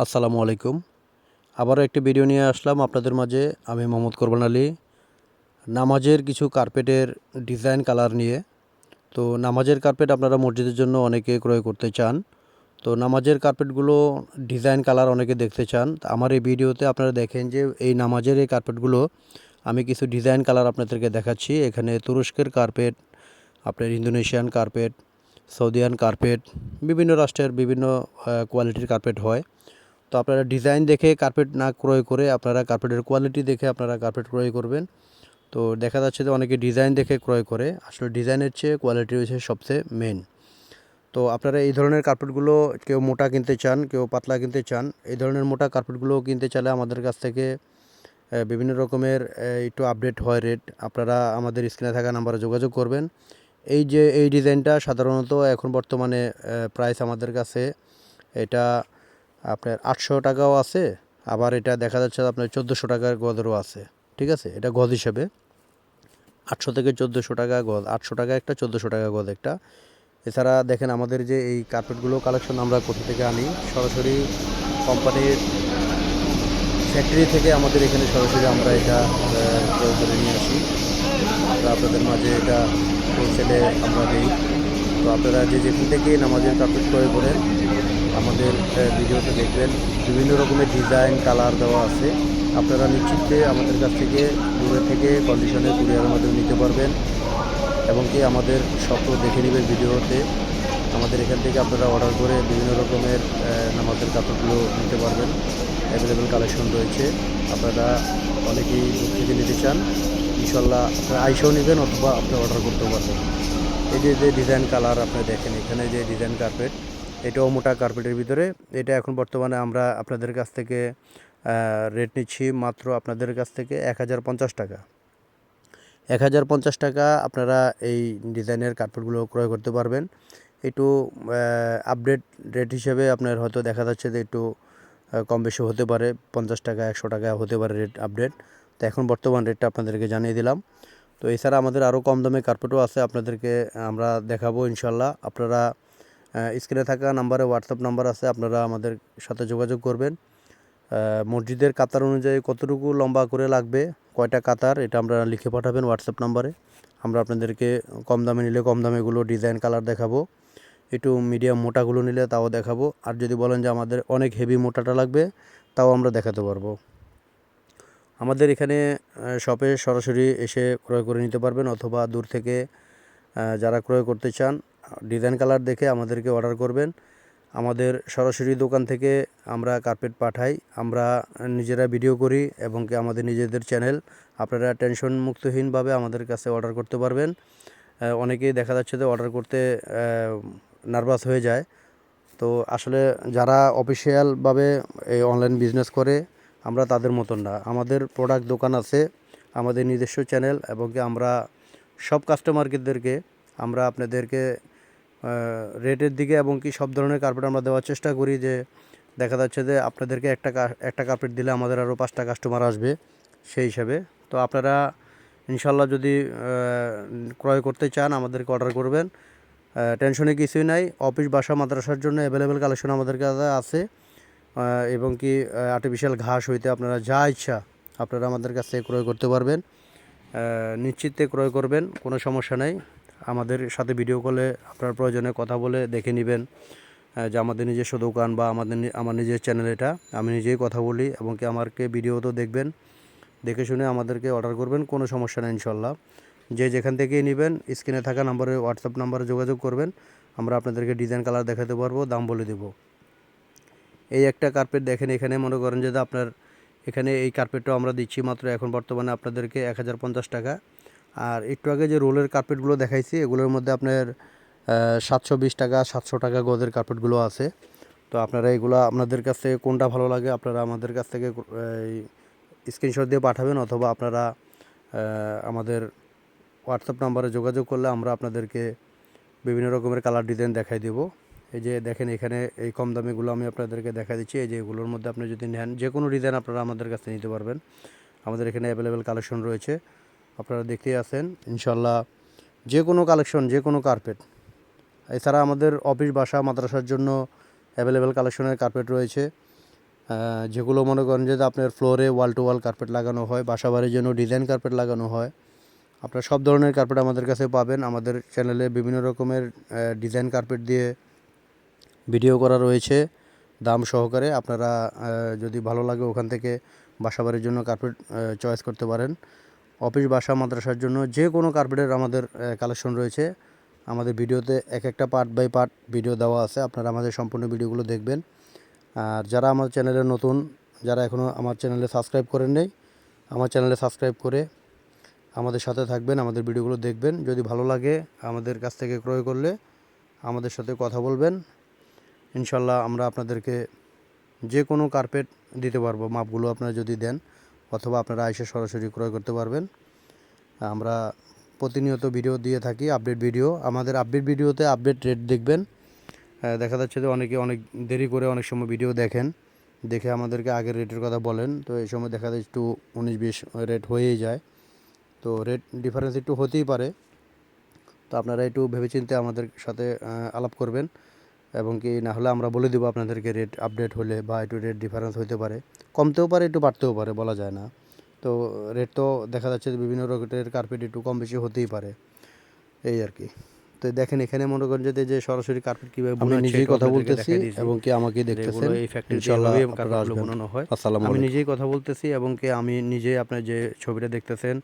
আসসালামু আলাইকুম। আবারও একটি ভিডিও নিয়ে আসলাম আপনাদের মাঝে। আমি মোহাম্মদ কোরবান আলী। নামাজের কিছু কার্পেটের ডিজাইন কালার নিয়ে। তো নামাজের কার্পেট আপনারা মসজিদের জন্য অনেকে ক্রয় করতে চান। তো নামাজের কার্পেটগুলো ডিজাইন কালার অনেকে দেখতে চান। আমার এই ভিডিওতে আপনারা দেখেন যে এই নামাজের এই কার্পেটগুলো আমি কিছু ডিজাইন কালার আপনাদেরকে দেখাচ্ছি। এখানে তুরস্কের কার্পেট, আপনার ইন্দোনেশিয়ান কার্পেট, সৌদিয়ান কার্পেট, বিভিন্ন রাষ্ট্রের বিভিন্ন কোয়ালিটির কার্পেট হয়। তো আপনারা ডিজাইন দেখে কার্পেট না ক্রয় করে আপনারা কার্পেটের কোয়ালিটি দেখে আপনারা কার্পেট ক্রয় করবেন। তো দেখা যাচ্ছে যে অনেকে ডিজাইন দেখে ক্রয় করে। আসলে ডিজাইনের চেয়ে কোয়ালিটি হচ্ছে সবচেয়ে মেন তো আপনারা এই ধরনের কার্পেটগুলো কেউ মোটা কিনতে চান, কেউ পাতলা কিনতে চান, এই ধরনের মোটা কার্পেটগুলো কিনতে চাইলে আমাদের কাছ থেকে বিভিন্ন রকমের একটু আপডেট হয় রেট আপনারা আমাদের স্ক্রিনে থাকা নাম্বারে যোগাযোগ করবেন। এই যে, এই ডিজাইনটা সাধারণত এখন বর্তমানে প্রাইস আমাদের কাছে এটা আপনার আটশো টাকাও আছে, আবার এটা দেখা যাচ্ছে আপনার চোদ্দোশো টাকার গদেরও আছে, ঠিক আছে? এটা গদ হিসেবে। আটশো থেকে চোদ্দোশো টাকা গদ আটশো টাকা একটা, চোদ্দোশো টাকা গদ একটা। এছাড়া দেখেন আমাদের যে এই কার্পেটগুলো কালেকশন আমরা কোথা থেকে আনি? সরাসরি কোম্পানির ফ্যাক্টরি থেকে আমাদের এখানে সরাসরি আমরা এটা ক্রয় করে নিয়ে আসি। আপনাদের মাঝে এটা হোলসেলে আমরা দিই। তো আপনারা যে যেখান থেকে নামাজের কার্পেট ক্রয় করেন আমাদের ভিডিওতে দেখবেন বিভিন্ন রকমের ডিজাইন কালার দেওয়া আছে। আপনারা নিশ্চিন্তে আমাদের কাছ থেকে দূরে থেকে কন্ডিশনে কুরিয়ারের মাধ্যমে নিতে পারবেন এবং কি আমাদের স্বপ্ন দেখে নেবেন ভিডিওতে। আমাদের এখান থেকে আপনারা অর্ডার করে বিভিন্ন রকমের নামাজের কাপড়গুলো নিতে পারবেন। অ্যাভেলেবেল কালেকশন রয়েছে। আপনারা অনেকেই দূর থেকে নিতে চান। ইনশাল্লাহ আপনারা আইসেও নেবেন অথবা আপনি অর্ডার করতেও পারবেন। এই যে যে ডিজাইন কালার আপনি দেখেন, এখানে যে ডিজাইন কার্পেট এটাও মোটা কার্পেটের ভিতরে। এটা এখন বর্তমানে আমরা আপনাদের কাছ থেকে রেট নিচ্ছি মাত্র আপনাদের কাছ থেকে এক হাজার পঞ্চাশ টাকা। এক হাজার পঞ্চাশ টাকা আপনারা এই ডিজাইনের কার্পেটগুলো ক্রয় করতে পারবেন। একটু আপডেট রেট হিসেবে আপনার হয়তো দেখা যাচ্ছে যে একটু কম বেশি হতে পারে। পঞ্চাশ টাকা, একশো টাকা হতে পারে রেট আপডেট তো এখন বর্তমান রেটটা আপনাদেরকে জানিয়ে দিলাম। তো এছাড়া আমাদের আরও কম দামে কার্পেটও আছে। আপনাদেরকে আমরা দেখাবো ইনশাল্লাহ আপনারা স্ক্রিনে থাকা নাম্বারে হোয়াটসঅ্যাপ নাম্বার আছে, আপনারা আমাদের সাথে যোগাযোগ করবেন। মসজিদের কাতার অনুযায়ী কতটুকু লম্বা করে লাগবে, কয়টা কাতার, এটা আমরা লিখে পাঠাবেন হোয়াটসঅ্যাপ নাম্বারে। আমরা আপনাদেরকে কম দামে নিলে কম দামেগুলো ডিজাইন কালার দেখাবো, একটু মিডিয়াম মোটাগুলো নিলে তাও দেখাবো। আর যদি বলেন যে আমাদের অনেক হেভি মোটাটা লাগবে, তাও আমরা দেখাতে পারব। আমাদের এখানে শপে সরাসরি এসে ক্রয় করে নিতে পারবেন, অথবা দূর থেকে যারা ক্রয় করতে চান ডিজাইন কালার দেখে আমাদেরকে অর্ডার করবেন। আমাদের সরাসরি দোকান থেকে আমরা কার্পেট পাঠাই। আমরা নিজেরা ভিডিও করি এবং কি আমাদের নিজেদের চ্যানেল আপনারা টেনশন মুক্তহীনভাবে আমাদের কাছে অর্ডার করতে পারবেন। অনেকেই দেখা যাচ্ছে যে অর্ডার করতে নার্ভাস হয়ে যায়। তো আসলে যারা অফিসিয়ালভাবে এই অনলাইন বিজনেস করে, আমরা তাদের মতন না। আমাদের প্রোডাক্ট দোকান আছে, আমাদের নিজস্ব চ্যানেল এবং কি আমরা সব কাস্টমারদেরকে আমরা আপনাদেরকে রেটের দিকে এবং কি সব ধরনের কার্পেট আমরা দেওয়ার চেষ্টা করি যে দেখা যাচ্ছে যে আপনাদেরকে একটা একটা কার্পেট দিলে আমাদের আরও পাঁচটা কাস্টমার আসবে সেই হিসাবে। তো আপনারা ইনশাল্লাহ যদি ক্রয় করতে চান আমাদেরকে অর্ডার করবেন। টেনশনে কিছুই নাই। অফিস বাসা মাদ্রাসার জন্য অ্যাভেলেবেল কালেকশন আমাদের কাছে আছে। এবং কি আর্টিফিশিয়াল ঘাস হইতে আপনারা যা ইচ্ছা আপনারা আমাদের কাছ থেকে ক্রয় করতে পারবেন। আহ, নিশ্চিন্তে ক্রয় করবেন কোনো সমস্যা নেই। আমাদের সাথে ভিডিও কলে আপনার প্রয়োজনে কথা বলে দেখে নেবেন যে আমাদের নিজস্ব দোকান বা আমাদের আমার নিজের চ্যানেল এটা। আমি নিজেই কথা বলি এবং কি আমাকে ভিডিও তো দেখবেন, দেখে শুনে আমাদেরকে অর্ডার করবেন, কোনো সমস্যা নেই ইনশাল্লাহ। যে যেখান থেকেই নেবেন স্ক্রিনে থাকা নাম্বারে হোয়াটসঅ্যাপ নাম্বারে যোগাযোগ করবেন, আমরা আপনাদেরকে ডিজাইন কালার দেখাতে পারব, দাম বলে দেবো। এই একটা কার্পেট দেখেন এখানে, মনে করেন যে আপনার এখানে এই কার্পেটটাও আমরা দিচ্ছি মাত্র এখন বর্তমানে আপনাদেরকে এক হাজার পঞ্চাশ টাকা। আর একটু আগে যে রোলের কার্পেটগুলো দেখাইছি, এগুলোর মধ্যে আপনার সাতশো বিশ টাকা, সাতশো টাকা গদের কার্পেটগুলো আছে। তো আপনারা এগুলো আপনাদের কাছ থেকে কোনটা ভালো লাগে, আপনারা আমাদের কাছ থেকে স্ক্রিনশট দিয়ে পাঠাবেন অথবা আপনারা আমাদের হোয়াটসঅ্যাপ নাম্বারে যোগাযোগ করলে আমরা আপনাদেরকে বিভিন্ন রকমের কালার ডিজাইন দেখাই দেব। এই যে দেখেন এখানে এই কম দামিগুলো আমি আপনাদেরকে দেখা দিচ্ছি। এই যে এগুলোর মধ্যে আপনি যদি নেন যে কোনো ডিজাইন আপনারা আমাদের কাছে নিতে পারবেন। আমাদের এখানে অ্যাভেলেবেল কালেকশন রয়েছে। আপনারা দেখতেই আছেন, ইনশাল্লাহ যে কোনো কালেকশন যে কোনো কার্পেট এছাড়া আমাদের অফিস বাসা, মাদ্রাসার জন্য অ্যাভেলেবেল কালেকশনের কার্পেট রয়েছে। যেগুলো মনে করেন যে আপনার ফ্লোরে ওয়াল টু ওয়াল কার্পেট লাগানো হয়, বাসা বাড়ির জন্য ডিজাইন কার্পেট লাগানো হয়। আপনার সব ধরনের কার্পেট আমাদের কাছে পাবেন। আমাদের চ্যানেলে বিভিন্ন রকমের ডিজাইন কার্পেট দিয়ে ভিডিও করা রয়েছে। দাম সহকারে আপনারা যদি ভালো লাগে ওখান থেকে বাসাবাড়ির জন্য কার্পেট চয়েস করতে পারেন। অফিস, বাসা, মাদ্রাসার জন্য যে কোনো কার্পেটের আমাদের কালেকশন রয়েছে। আমাদের ভিডিওতে এক একটা পার্ট বাই পার্ট ভিডিও দেওয়া আছে। আপনারা আমাদের সম্পূর্ণ ভিডিওগুলো দেখবেন। আর যারা আমার চ্যানেলে নতুন, যারা এখনও আমার চ্যানেলে সাবস্ক্রাইব করেন নেই, আমার চ্যানেলে সাবস্ক্রাইব করে আমাদের সাথে থাকবেন, আমাদের ভিডিওগুলো দেখবেন। যদি ভালো লাগে আমাদের কাছ থেকে ক্রয় করলে আমাদের সাথে কথা বলবেন। ইনশাল্লাহ আমরা আপনাদেরকে যে কোনো কার্পেট দিতে পারব। মাপগুলো আপনারা যদি দেন অথবা আপনারা এসে সরাসরি ক্রয় করতে পারবেন। আমরা প্রতিনিয়ত ভিডিও দিয়ে থাকি, আপডেট ভিডিও। আমাদের আপডেট ভিডিওতে আপডেট রেট দেখবেন। দেখা যাচ্ছে যে অনেকে অনেক দেরি করে অনেক সময় ভিডিও দেখেন, দেখে আমাদেরকে আগের রেটের কথা বলেন। তো এই সময় দেখা যায় একটু উনিশ বিশ রেট হয়েই যায়। তো রেট ডিফারেন্স একটু হতেই পারে। তো আপনারা একটু ভেবেচিন্তে আমাদের সাথে আলাপ করবেন। এবং কি না হলে আমরা বলে দেবো আপনাদেরকে রেট আপডেট হলে বা একটু রেট ডিফারেন্স হতে পারে। কমতেও পারে একটু বাড়তেও পারে বলা যায় না। তো রেট তো দেখা যাচ্ছে বিভিন্ন রকমের কার্পেট একটু কম বেশি হতেই পারে। এই আর কি। তো দেখেন এখানে মনে করেন যে যে সরাসরি কার্পেট কীভাবে আমি নিজেই কথা বলতেছি এবং কি আমাকে দেখতেছেন। এই ফ্যাক্টরি ইনশাআল্লাহ বানানো হয়। আসসালামু আমি নিজেই কথা বলতেছি এবং কি আমি নিজে আপনার যে ছবিটা দেখতেছেন